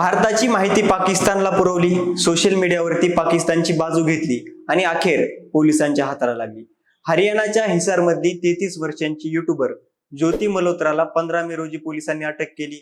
भारताची माहिती पाकिस्तानला पुरवली. सोशल मीडियावरती पाकिस्तानची बाजू घेतली आणि अखेर पोलिसांच्या हाताला लागली. हरियाणाच्या हिसारमधली तेहतीस वर्षांची युट्यूबर ज्योती मल्होत्राला पंधरा मे रोजी पोलिसांनी अटक केली.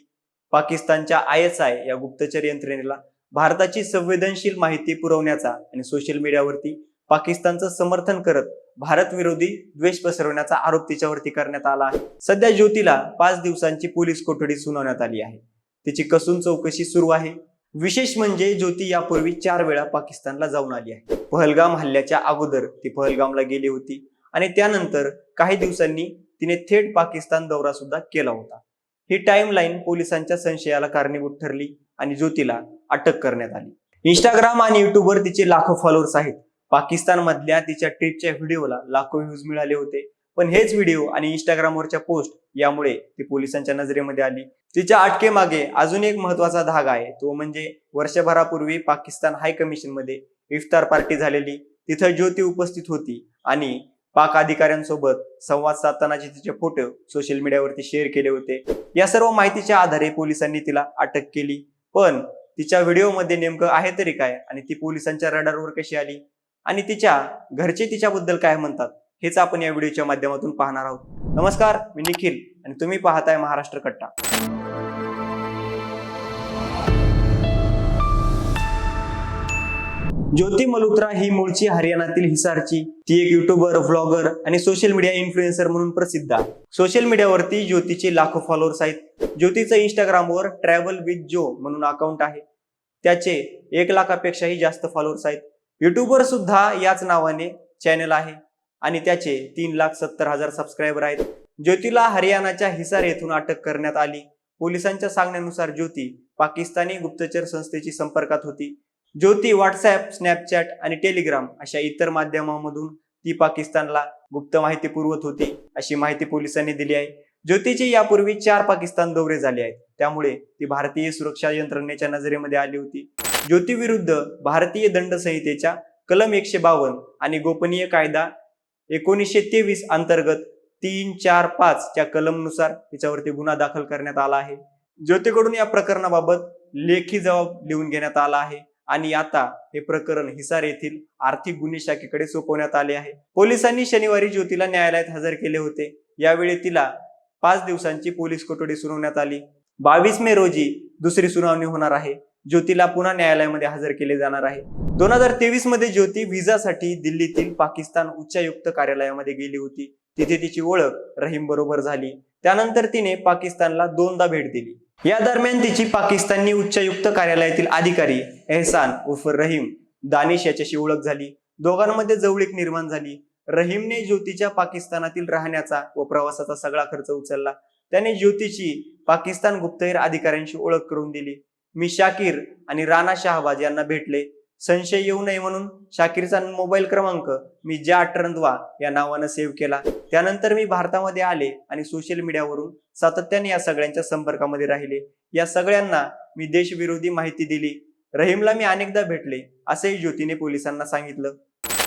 पाकिस्तानच्या आय एस आय या गुप्तचर यंत्रणेला भारताची संवेदनशील माहिती पुरवण्याचा आणि सोशल मीडियावरती पाकिस्तानचं समर्थन करत भारत विरोधी द्वेष पसरवण्याचा आरोप तिच्यावरती करण्यात आला आहे. सध्या ज्योतीला पाच दिवसांची पोलीस कोठडी सुनावण्यात आली आहे. तिची कसून चौकशी सुरू आहे. विशेष म्हणजे ज्योती यापूर्वी चार वेळा पाकिस्तानला जाऊन आली आहे. पहलगाम हल्ल्याच्या अगोदर ती पहलगामला गेली होती आणि त्यानंतर काही दिवसांनी तिने थेट पाकिस्तान दौरा सुद्धा केला होता. ही टाइमलाईन पोलिसांच्या संशयाला कारणीभूत ठरली आणि ज्योतीला अटक करण्यात आली. इंस्टाग्राम आणि युट्यूबवर तिचे लाखो फॉलोअर्स आहेत. पाकिस्तान मधल्या तिच्या ट्रिपच्या व्हिडिओला लाखो व्ह्यूज मिळाले होते. पण हेच व्हिडिओ आणि इंस्टाग्रामवरच्या पोस्ट यामुळे ती पोलिसांच्या नजरेमध्ये आली. तिच्या अटकेमागे अजून एक महत्त्वाचा धागा आहे. तो म्हणजे वर्षभरापूर्वी पाकिस्तान हाय कमिशनमध्ये इफ्तार पार्टी झालेली. तिथं ज्योती उपस्थित होती आणि पाक अधिकाऱ्यांसोबत संवाद साधतानाचे तिचे फोटो सोशल मीडियावरती शेअर केले होते. या सर्व माहितीच्या आधारे पोलिसांनी तिला अटक केली. पण तिच्या व्हिडिओमध्ये नेमकं आहे तरी काय? आणि ती पोलिसांच्या रडारवर कशी आली? आणि तिच्या घरचे तिच्याबद्दल काय म्हणतात? हेच आपण या व्हिडिओच्या माध्यमातून पाहणार आहोत. नमस्कार मी निखिल आणि तुम्ही पाहताय महाराष्ट्र कट्टा. ज्योती मल्होत्रा ही मूळची हरियाणातील हिसारची ती एक युट्यूबर व्लॉगर आणि सोशल मीडिया इन्फ्लुएन्सर म्हणून प्रसिद्ध आहे. सोशल मीडियावरती ज्योतीचे लाखो फॉलोअर्स आहेत. ज्योतीचं इंस्टाग्रामवर ट्रॅव्हल विथ जो म्हणून अकाउंट आहे. त्याचे एक लाखापेक्षाही जास्त फॉलोअर्स आहेत. युट्यूबर सुद्धा याच नावाने चॅनल आहे. आणि त्याचे तीन लाख सत्तर हजार सबस्क्रायबर आहेत. ज्योतीला हरियाणाच्या हिसार येथून अटक करण्यात आली. पोलिसांच्या सांगण्यानुसार ज्योती पाकिस्तानी गुप्तचर संस्थेची संपर्कात होती. ज्योती व्हॉट्सअप स्नॅपचॅट आणि टेलिग्राम अशा इतर माध्यमांमधून ती पाकिस्तानला गुप्त माहिती पुरवत होती अशी माहिती पोलिसांनी दिली आहे. ज्योतीचे यापूर्वी चार पाकिस्तान दौरे झाले आहेत. त्यामुळे ती भारतीय सुरक्षा यंत्रणेच्या नजरेमध्ये आली होती. ज्योती विरुद्ध भारतीय दंड संहितेच्या कलम एकशे बावन्न आणि गोपनीय कायदा एकोणीसशे तेवीस अंतर्गत तीन चार पाच च्या कलमनुसार तिच्यावरती गुन्हा दाखल करण्यात आला आहे. ज्योतीकडून या प्रकरणाबाबत लेखी जबाब लिहून घेण्यात आला आहे आणि आता हे प्रकरण हिसार येथील आर्थिक गुन्हे शाखेकडे सोपवण्यात आले आहे. पोलिसांनी शनिवारी ज्योतीला न्यायालयात हजर केले होते. यावेळी तिला पाच दिवसांची पोलीस कोठडी सुनावण्यात आली. बावीस मे रोजी दुसरी सुनावणी होणार आहे. ज्योतीला पुन्हा न्यायालयामध्ये हजर केले जाणार आहे. दोन हजार तेवीसमध्ये ज्योती व्हिसासाठी दिल्लीतील पाकिस्तान उच्चायुक्त कार्यालयामध्ये गेली होती. तिथे तिची ओळख रहीम बरोबर झाली. त्यानंतर तिने पाकिस्तानला दोनदा भेट दिली. या दरम्यान तिची पाकिस्तानी उच्चायुक्त कार्यालयातील अधिकारी एहसान उर्फ रहीम दानिश याच्याशी ओळख झाली. दोघांमध्ये जवळीक निर्माण झाली. रहीमने ज्योतीच्या पाकिस्तानातील राहण्याचा व प्रवासाचा सगळा खर्च उचलला. त्याने ज्योतीची पाकिस्तान गुप्तहेर अधिकाऱ्यांशी ओळख करून दिली. मी शाकीर आणि राणा शहाबाज यांना भेटले. संशय येऊ नये म्हणून शाकीरचा मोबाईल क्रमांक मी ज्या अटरंदवा या नावानं सेव्ह केला त्यानंतर मी भारतामध्ये आले आणि सोशल मीडियावरून सातत्याने या सगळ्यांच्या संपर्कामध्ये राहिले. या सगळ्यांना मी देशविरोधी माहिती दिली. रहीमला मी अनेकदा भेटले असेही ज्योतीने पोलिसांना सांगितलं.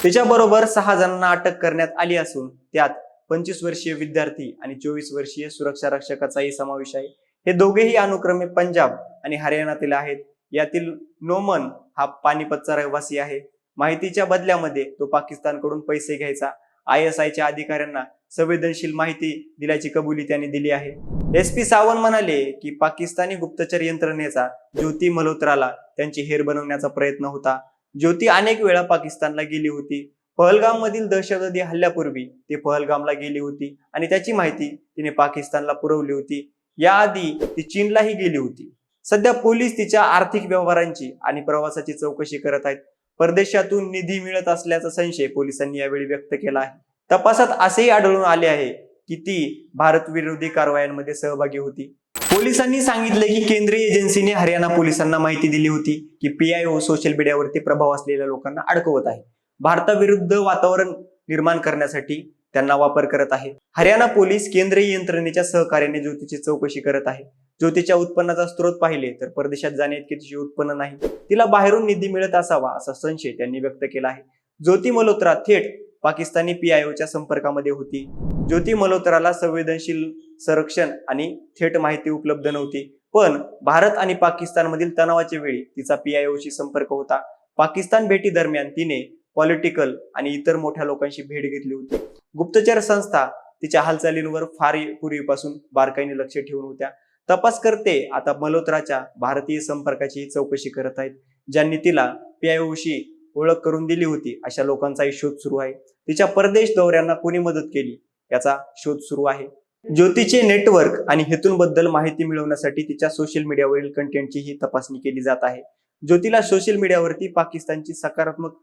त्याच्याबरोबर सहा जणांना अटक करण्यात आली असून त्यात पंचवीस वर्षीय विद्यार्थी आणि चोवीस वर्षीय सुरक्षा रक्षकाचाही समावेश आहे. हे दोघेही अनुक्रमे पंजाब आणि हरियाणातील आहेत. यातील नोमन हा पानिपतचा रहिवासी आहे. माहितीच्या बदल्यामध्ये तो पाकिस्तानकडून पैसे घ्यायचा. आय एस आयच्या अधिकाऱ्यांना संवेदनशील माहिती दिल्याची कबुली त्यांनी दिली आहे. एस पी सावंत म्हणाले की पाकिस्तानी गुप्तचर यंत्रणेचा ज्योती मल्होत्राला त्यांची हेर बनवण्याचा प्रयत्न होता. ज्योती अनेक वेळा पाकिस्तानला गेली होती. पहलगाम मधील दहशतवादी हल्ल्यापूर्वी ती पहलगामला गेली होती आणि त्याची माहिती तिने पाकिस्तानला पुरवली होती. याआधी ती चीनलाही गेली होती. सध्या पोलीस तिच्या आर्थिक व्यवहारांची आणि प्रवासाची चौकशी करत आहेत. परदेशातून निधी मिळत असल्याचा संशय पोलिसांनी यावेळी व्यक्त केला आहे. तपासात असेही आढळून आले आहे की ती भारत विरोधी कारवायांमध्ये सहभागी होती. पोलिसांनी सांगितले की केंद्रीय एजन्सीने हरियाणा पोलिसांना माहिती दिली होती की पीआयओ सोशल मीडियावरती प्रभाव असलेल्या लोकांना अडकवत आहे. भारताविरुद्ध वातावरण निर्माण करण्यासाठी त्यांना वापर करत आहे. हरियाणा पोलीस केंद्रीय यंत्रणेच्या सहकार्याने ज्योतीची चौकशी करत आहे. ज्योतीच्या उत्पन्नाचा स्रोत पाहिले तर परदेशात जाणे इतके तिचे उत्पन्न नाही. तिला बाहेरून निधी मिळत असावा असा संशय त्यांनी व्यक्त केला आहे. ज्योती मल्होत्रा थेट पाकिस्तानी पीआयओच्या संपर्कामध्ये होती. ज्योती मल्होत्राला संवेदनशील संरक्षण आणि थेट माहिती उपलब्ध नव्हती. पण भारत आणि पाकिस्तानमधील तणावाच्या वेळी तिचा पीआयओशी संपर्क होता. पाकिस्तान भेटी दरम्यान तिने पॉलिटिकल आणि इतर मोठ्या लोकांशी भेट घेतली होती. गुप्तचर संस्था तिच्या हालचालींवर फार पूर्वीपासून बारकाईने लक्ष ठेवून होत्या. तपास करते आता मल्होत्राच्या भारतीय संपर्काची चौकशी करत आहेत ज्यांनी तिला पीआयओशी ओळख करून दिली होती. अशा लोकांचाही शोध सुरू आहे. तिच्या परदेश दौऱ्यांना कोणी मदत केली? याचा शोध सुरू आहे. ज्योतीचे नेटवर्क आणि हेतूंबद्दल माहिती मिळवण्यासाठी तिच्या सोशल मीडियावरील कंटेंटची ही तपासणी केली जात आहे. ज्योतीला सोशल मीडियावरती पाकिस्तानची सकारात्मक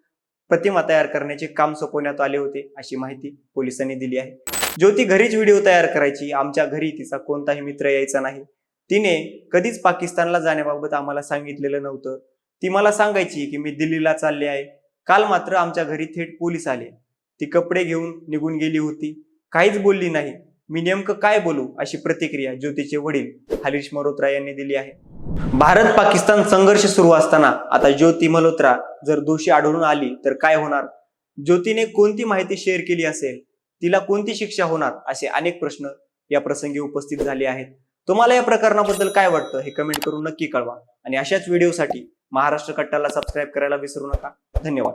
प्रतिमा तयार करण्याचे काम सोपवण्यात आले होते अशी माहिती पोलिसांनी दिली आहे. ज्योती घरीच व्हिडिओ तयार करायची. आमच्या घरी तिचा कोणताही मित्र यायचा नाही. तिने कधीच पाकिस्तानला जाण्याबाबत आम्हाला सांगितलेलं नव्हतं. ती मला सांगायची की मी दिल्लीला चालले आहे. काल मात्र आमच्या घरी थेट पोलीस आले. ती कपडे घेऊन निघून गेली होती. काहीच बोलली नाही. मी नेमकं काय बोलू अशी प्रतिक्रिया ज्योतीचे वडील हरीश मल्होत्रा यांनी दिली आहे. भारत पाकिस्तान संघर्ष सुरू असताना आता ज्योती मल्होत्रा जर दोषी आढळून आली तर काय होणार? ज्योतीने कोणती माहिती शेअर केली असेल? तिला कोणती शिक्षा होणार? असे अनेक प्रश्न या प्रसंगी उपस्थित झाले आहेत. तुम्हाला या प्रकरणाबद्दल काय वाटतं हे कमेंट करून नक्की कळवा. आणि अशाच व्हिडिओसाठी महाराष्ट्र कट्टाला सबस्क्राईब करायला विसरू नका. धन्यवाद.